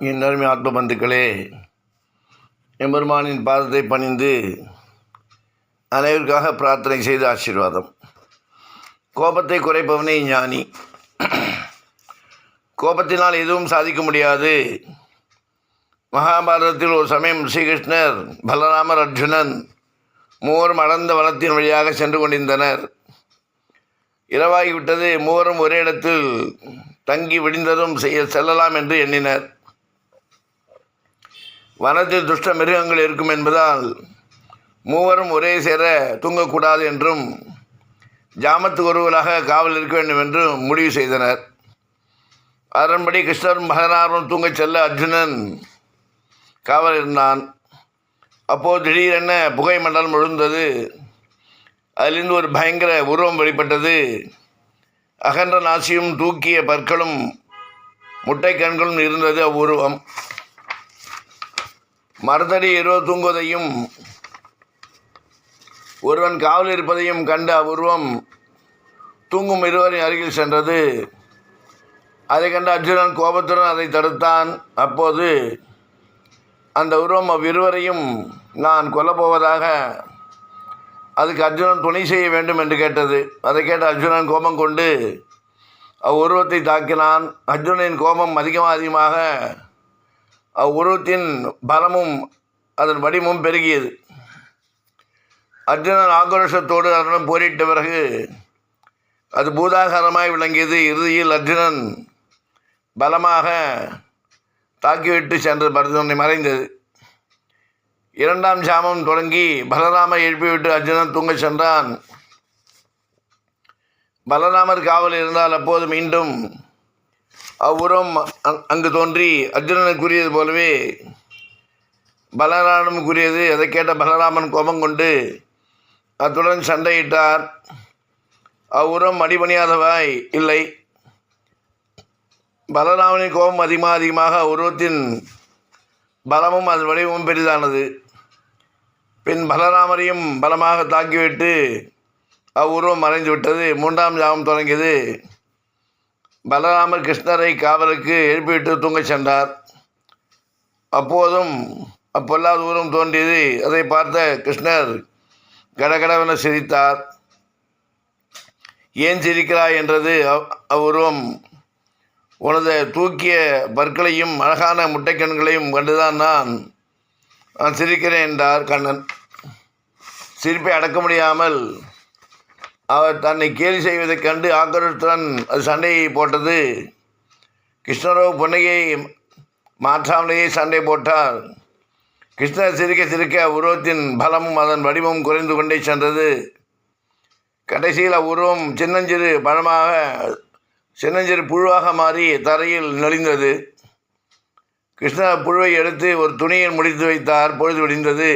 என் அருமை ஆத்ம பந்துக்களே. எம்பெருமானின் பாதத்தை பணிந்து அனைவருக்காக பிரார்த்தனை செய்து ஆசீர்வாதம். கோபத்தை குறைப்பவனே ஞானி. கோபத்தினால் எதுவும் சாதிக்க முடியாது. மகாபாரதத்தில் ஒரு சமயம் ஸ்ரீகிருஷ்ணர் பலராமர் அர்ஜுனன் மூவரும் அடர்ந்த வனத்தின் வழியாக சென்று கொண்டிருந்தனர். இரவாகிவிட்டது மூவரும் ஒரே இடத்தில் தங்கி விடிந்ததும் செய்ய செல்லலாம் என்று எண்ணினர். வனத்தில் துஷ்ட மிருகங்கள் இருக்கும் என்பதால் மூவரும் ஒரே சேர தூங்கக்கூடாது என்றும் ஜாமத்துக்கு ஒருவராக காவல் இருக்க வேண்டும் என்றும் முடிவு செய்தனர். அதன்படி கிருஷ்ணரும் பலராமரும் தூங்கச் செல்ல அர்ஜுனன் காவல் இருந்தான். அப்போது திடீரென புகை மண்டலம் விழுந்தது. அதிலிருந்து ஒரு பயங்கர உருவம் வெளிப்பட்டது. அகன்ற நாசியும் தூக்கிய பற்களும் முட்டை கண்களும் இருந்தது அவ்வுருவம். மரத்தடி இரவு தூங்குவதையும் ஒருவன் காவல் இருப்பதையும் கண்ட அவ்வுருவம் தூங்கும் இருவரின் அருகில் சென்றது. அதை கண்ட அர்ஜுனன் கோபத்துடன் அதை தடுத்தான். அப்போது அந்த உருவம் அவ்விருவரையும் நான் கொல்லப்போவதாக அதுக்கு அர்ஜுனன் துணை செய்ய வேண்டும் என்று கேட்டது. அதை கேட்ட அர்ஜுனன் கோபம் கொண்டு அவ்வுருவத்தை தாக்கினான். அர்ஜுனனின் கோபம் அதிகமாக அதிகமாக அவ்வுருவத்தின் பலமும் அதன் வடிவமும் பெருகியது. அர்ஜுனன் ஆக்ரோஷத்தோடு அதனுடன் போரிட்ட பிறகு அது பூதாகாரமாய் விளங்கியது. இறுதியில் அர்ஜுனன் பலமாக தாக்கிவிட்டு சென்று பரதனை மறைந்தது. இரண்டாம் சாமம் தொடங்கி பலராம எழுப்பிவிட்டு அர்ஜுனன் தூங்கச் சென்றான். பலராமர் காவல் இருந்தால் அப்போது மீண்டும் அவ்வுரம் அங்கு தோன்றி அர்ஜுனனுக்கு கூறியது போலவே பலராமனும் கூறியது அதை கேட்ட பலராமன் கோபம் கொண்டு அத்துடன் சண்டையிட்டார். அவ்வுரம் அடிபணியாதவாய் இல்லை. பலராமனின் கோபம் அதிகமாக அதிகமாக உருவத்தின் பலமும் அதன் வடிவமும் பெரிதானது. பின் பலராமரையும் பலமாக தாக்கிவிட்டு அவ்வுருவம் மறைந்து விட்டது மூன்றாம் ஜாமம் தொடங்கியது. பலராமர் கிருஷ்ணரை காவலுக்கு எழுப்பிவிட்டு தூங்கச் சென்றார். அப்போதும் அப்பொல்லாத தூரம் தோன்றியது. அதை பார்த்த கிருஷ்ணர் கடகடவென சிரித்தார். ஏன் சிரிக்கிறாய்? என்றது அவ்வுருவம். உனது தூக்கிய பற்களையும் அழகான முட்டைக்கண்களையும் கண்டுதான் நான் நான் சிரிக்கிறேன் என்றார் கண்ணன். சிரிப்பை அடக்க முடியாமல் அவர் தன்னை கேலி செய்வதைக் கண்டு ஆக்கிரத்துடன் அது சண்டையை போட்டது. கிருஷ்ணரோ புன்னகையை மாற்றாமலேயே சண்டை போட்டார். கிருஷ்ணர் சிரிக்க சிரிக்க உருவத்தின் பலமும் அதன் வடிவமும் குறைந்து கொண்டே சென்றது. கடைசியில் அவ்வுருவம் சின்னஞ்சிறு பழமாக சின்னஞ்சிறு புழுவாக மாறி தரையில் நெளிந்தது கிருஷ்ணர் புழுவை எடுத்து ஒரு துணியில் முடித்து வைத்தார் பொழுது விடிந்தது.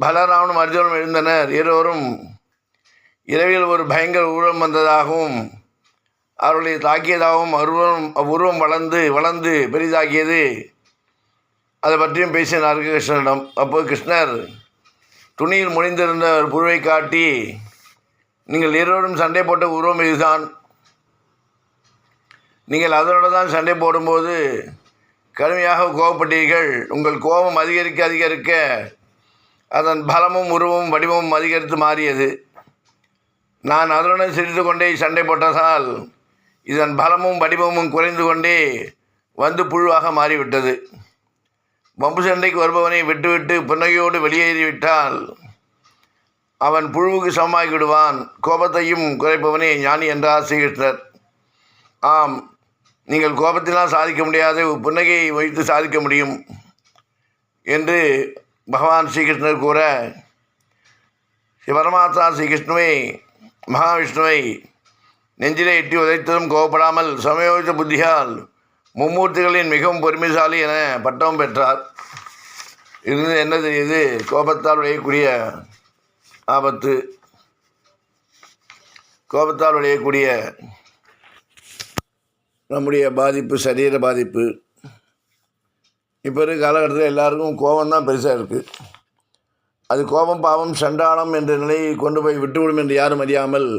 பலராமனும் அர்ஜுனும் எழுந்தனர். இருவரும் இரவில் ஒரு பயங்கர உருவம் வந்ததாகவும் அவர்களை தாக்கியதாகவும் அருவம் அவ்வுருவம் வளர்ந்து வளர்ந்து பெரிதாக்கியது. அதை பற்றியும் பேசினார் கிருஷ்ணனிடம் அப்போது கிருஷ்ணர் துணியில் முடிந்திருந்த ஒரு புழுவை காட்டி நீங்கள் இருவரும் சண்டை போட்ட உருவம் இதுதான். நீங்கள் அதனோடு தான் சண்டை போடும்போது கடுமையாக கோபப்பட்டீர்கள் உங்கள் கோபம் அதிகரிக்க அதிகரிக்க அதன் பலமும் உருவமும் வடிவமும் அதிகரித்து மாறியது. நான் அதனுடன் சிரித்து கொண்டே சண்டை போட்டதால் இதன் பலமும் வடிவமும் குறைந்து கொண்டே வந்து புழுவாக மாறிவிட்டது. வம்பு சண்டைக்கு வருபவனை விட்டுவிட்டு புன்னகையோடு வெளியேறிவிட்டால் அவன் புழுவுக்கு சமமாகி விடுவான் கோபத்தையும் குறைப்பவனே ஞானி என்றார் ஸ்ரீகிருஷ்ணர் ஆம் நீங்கள் கோபத்தினால் சாதிக்க முடியாது புன்னகையை வைத்து சாதிக்க முடியும் என்று பகவான் ஸ்ரீகிருஷ்ணர் கூற பரமாத்மா ஸ்ரீகிருஷ்ணுவை மகாவிஷ்ணுவை நெஞ்சிலே எட்டி உதைத்ததும் கோபப்படாமல் சமயோஜித புத்தியால் மும்மூர்த்திகளின் மிகவும் பொறுமைசாலி என பட்டம் பெற்றார். இருந்து என்ன தெரியுது? கோபத்தால் விளையக்கூடிய ஆபத்து. கோபத்தால் விளையக்கூடிய நம்முடைய பாதிப்பு சரீர பாதிப்பு. இப்போ இருக்க காலகட்டத்தில் எல்லாருக்கும் கோபம் தான் பெருசாக இருக்குது அது கோபம் பாவம் சண்டாளம் என்ற நிலையை கொண்டு போய் விட்டுவிடும் என்று யாரும் அறியாமல்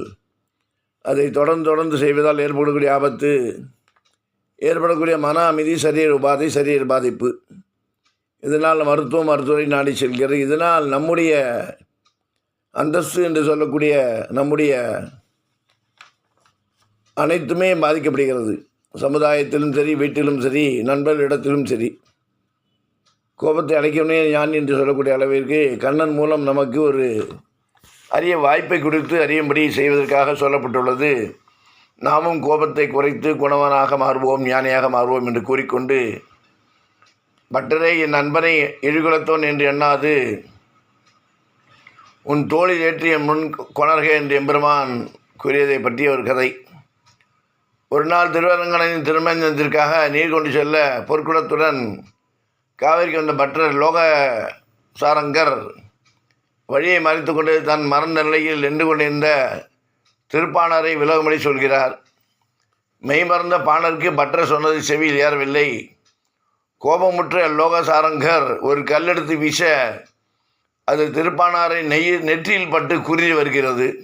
அதை தொடர்ந்து தொடர்ந்து செய்வதால் ஏற்படக்கூடிய ஆபத்து ஏற்படக்கூடிய மன அமைதி சரீர உபாதை சரீர பாதிப்பு. இதனால் மருத்துவம் மருத்துவரை நாடி செல்கிறது. இதனால் நம்முடைய அந்தஸ்து என்று சொல்லக்கூடிய நம்முடைய அனைத்துமே பாதிக்கப்படுகிறது. சமுதாயத்திலும் சரி வீட்டிலும் சரி நண்பர்களிடத்திலும் சரி. கோபத்தை அடைக்கணுமே ஞான் என்று சொல்லக்கூடிய அளவிற்கு கண்ணன் மூலம் நமக்கு ஒரு அரிய வாய்ப்பை கொடுத்து அறியும்படி செய்வதற்காக சொல்லப்பட்டுள்ளது. நாமும் கோபத்தை குறைத்து குணவனாக மாறுவோம் ஞானியாக மாறுவோம் என்று கூறிக்கொண்டு பட்டரே என் நண்பனை இழுகுலத்தோன் என்று எண்ணாது. உன் தோளில் ஏற்றிய முன் கொணர்க என்று எம்பெருமான் கூறியதை பற்றிய ஒரு கதை. ஒரு நாள் திருவரங்கனின் திருமணத்திற்காக நீர் கொண்டு செல்ல பொற்குளத்துடன் காவிரிக்கு வந்த பட்டர் லோக சாரங்கர் வழியை மறைத்து கொண்டு தன் மறந்த நிலையில் நின்று கொண்டிருந்த திருப்பாணரை விலகும்படி சொல்கிறார். மெய்மறந்த பாணருக்கு பட்டர் சொன்னது செவியில் ஏறவில்லை. கோபமுற்ற லோகசாரங்கர் ஒரு கல்லெடுத்து வீச அது திருப்பானாரை நெய் நெற்றியில் பட்டு குருதி வருகிறது.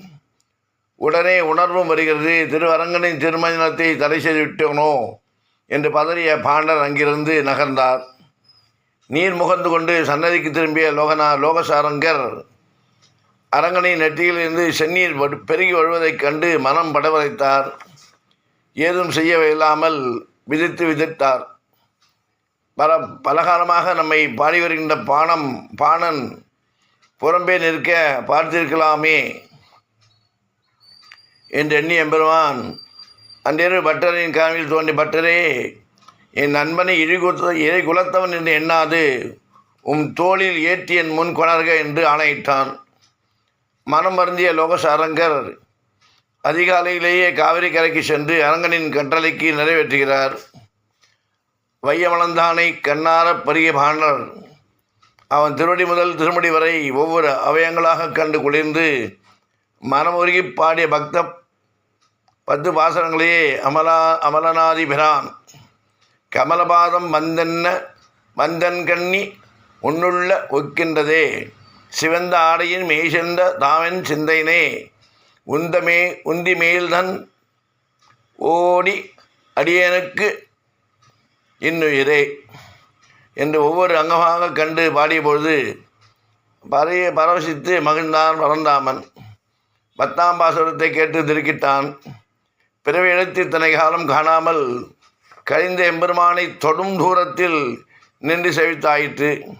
உடனே உணர்வும் வருகிறது திருவரங்கனின் திருமஞ்சனத்தை தடை செய்துவிட்டோனோ? என்று பதறிய பாண்டர் அங்கிருந்து நகர்ந்தார். நீர் முகந்து கொண்டு சன்னதிக்கு திரும்பிய லோகனா லோகசாரங்கர் அரங்கனின் நெற்றியிலிருந்து செந்நீர் பெருகி வருவதைக் கண்டு மனம் படவரைத்தார். ஏதும் செய்ய இல்லாமல் விதித்து விதித்தார். பல பலகாலமாக நம்மை பாடி வருகின்ற பானம் பாணன் புறம்பே நிற்க பார்த்திருக்கலாமே என்று எண்ணி எம்பெருமான் அன்றிரவு பட்டரின் காமில் தோன்றி பட்டரே என் நண்பனை இழிகுத்த இறை குலத்தவன் என்று எண்ணாது. உம் தோளில் ஏற்றி என் முன் கொணர்க என்று ஆணையிட்டான். மனம் வருந்திய லோகசாரங்கர் அதிகாலையிலேயே காவிரி கரைக்கு சென்று அரங்கனின் கட்டளைக்கு நிறைவேற்றுகிறார். வையமளந்தானை கண்ணார பரிய பாண்டர் அவன் திருவடி முதல் திருமடி வரை ஒவ்வொரு அவயங்களாக கண்டு குளிர்ந்து மனமுருகி பாடிய பக்த பத்து பாசனங்களையே அமலா அமலநாதிபிரான் கமலபாதம் வந்தென்ன வந்தன்கண்ணி உன்னுள்ள ஒக்கின்றதே. சிவந்த ஆடையின் மெய்சென்ற தாவன் சிந்தையினே உந்தமே உந்தி மேல்தன் ஓடி அடியனுக்கு இன்னுயிரே என்று ஒவ்வொரு அங்கமாக கண்டு பாடிய பொழுது பறைய பரவசித்து மகிழ்ந்தான் பரந்தாமன் பத்தாம் பாசுரத்தை கேட்டு திருக்கிட்டான். பிறவி எழுத்து இத்தனை காலம் காணாமல் கழிந்த எம்பெருமானை தொடும் தூரத்தில் நின்று செவித்தாயிற்று.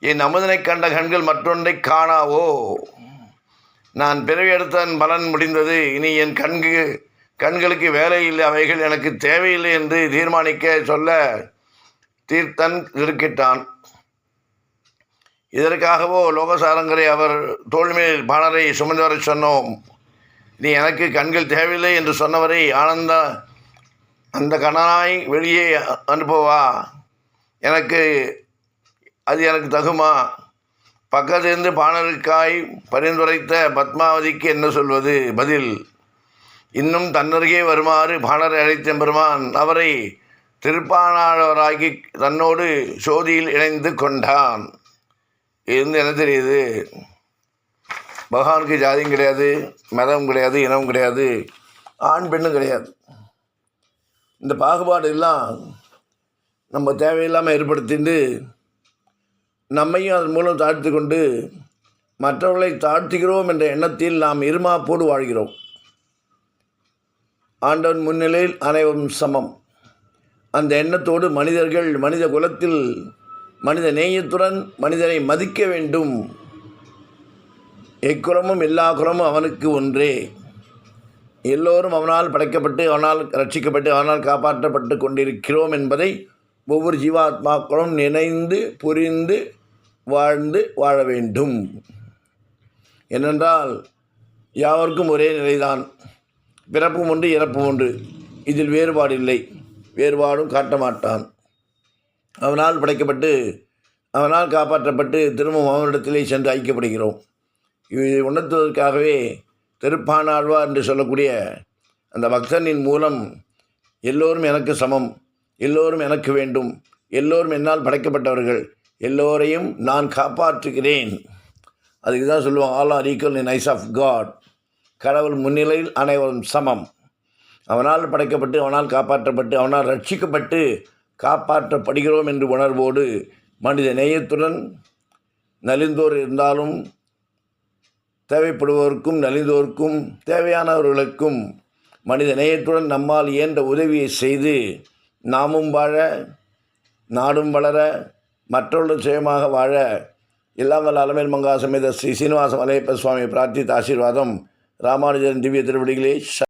என் அமுதனைக் கண்ட கண்கள் மற்றொன்றை காணாவோ? நான் பிறவி எடுத்தன் பலன் முடிந்தது. இனி என் கண்கு கண்களுக்கு வேலை இல்லை. அவைகள் எனக்கு தேவையில்லை என்று தீர்மானிக்க சொல்ல தீர்த்தன் இருக்கிட்டான் இதற்காகவோ லோகசாரங்கரை அவர் தோல்மேல் பாணரை சுமந்து வரச் சொன்னோம். நீ எனக்கு கண்கள் தேவையில்லை என்று சொன்னவரை ஆனந்த அந்த கணனாய் வெளியே அனுப்பவா. எனக்கு அது எனக்கு தகுமா? பக்கத்திலிருந்து பாணருக்காய் பரிந்துரைத்த பத்மாவதிக்கு என்ன சொல்வது? பதில் இன்னும் தன்னருகே வருமாறு பாணரை அழைத்த பெருமான் அவரை திருப்பானாளராகி தன்னோடு சோதியில் இணைந்து கொண்டான். இருந்து என்ன தெரியுது? பகவானுக்கு ஜாதியும் கிடையாது மதம் கிடையாது இனம் கிடையாது ஆண் பெண்ணும் கிடையாது. இந்த பாகுபாடு எல்லாம் நம்ம தேவையில்லாமல் ஏற்படுத்திட்டு நம்மையும் அதன் மூலம் தாழ்த்து கொண்டு மற்றவர்களை தாழ்த்துகிறோம் என்ற எண்ணத்தில் நாம் இருமாப்போடு வாழ்கிறோம். ஆண்டவன் முன்னிலையில் அனைவரும் சமம். அந்த எண்ணத்தோடு மனிதர்கள் மனித குலத்தில் மனித நேயத்துடன் மனிதனை மதிக்க வேண்டும். எக்குலமும் எல்லா குலமும் அவனுக்கு ஒன்றே. எல்லோரும் அவனால் படைக்கப்பட்டு அவனால் ரட்சிக்கப்பட்டு அவனால் காப்பாற்றப்பட்டு கொண்டிருக்கிறோம் என்பதை ஒவ்வொரு ஜீவாத்மாக்களும் நினைந்து புரிந்து வாழ்ந்து வாழ வேண்டும். ஏனென்றால் யாவருக்கும் ஒரே நிலைதான். பிறப்பும் ஒன்று இறப்பும் ஒன்று. இதில் வேறுபாடு இல்லை. வேறுபாடும் காட்ட மாட்டான். அவனால் படைக்கப்பட்டு அவனால் காப்பாற்றப்பட்டு திரும்பவும் அவனிடத்திலே சென்று ஐக்கியப்படுகிறோம். இதை உணர்த்துவதற்காகவே திருப்பானாழ்வா என்று சொல்லக்கூடிய அந்த பக்தனின் மூலம் எல்லோரும் எனக்கு சமம் எல்லோரும் எனக்கு வேண்டும் எல்லோரும் என்னால் படைக்கப்பட்டவர்கள் எல்லோரையும் நான் காப்பாற்றுகிறேன். அதுக்கு தான் சொல்லுவோம் all are equal in eyes of god கடவுள் முன்னிலையில் அனைவரும் சமம். அவனால் படைக்கப்பட்டு அவனால் காப்பாற்றப்பட்டு அவனால் ரட்சிக்கப்பட்டு காப்பாற்றப்படுகிறோம் என்று உணர்வோடு மனித நேயத்துடன் நலிந்தோர் இருந்தாலும் தேவைப்படுவோருக்கும் நலிந்தோர்க்கும் தேவையானவர்களுக்கும் மனித நேயத்துடன் நம்மால் இயன்ற உதவியை செய்து நாமும் வாழ நாடும் வளர மற்றவர்கள் சுயமாக வாழ எல்லாம் வல்ல அலமேல் மங்கா சமேத ஸ்ரீ சீனிவாச மலையப்ப சுவாமி பிரார்த்தித்த ஆசீர்வாதம் ராமானுஜன் திவ்ய திருவடிகளே.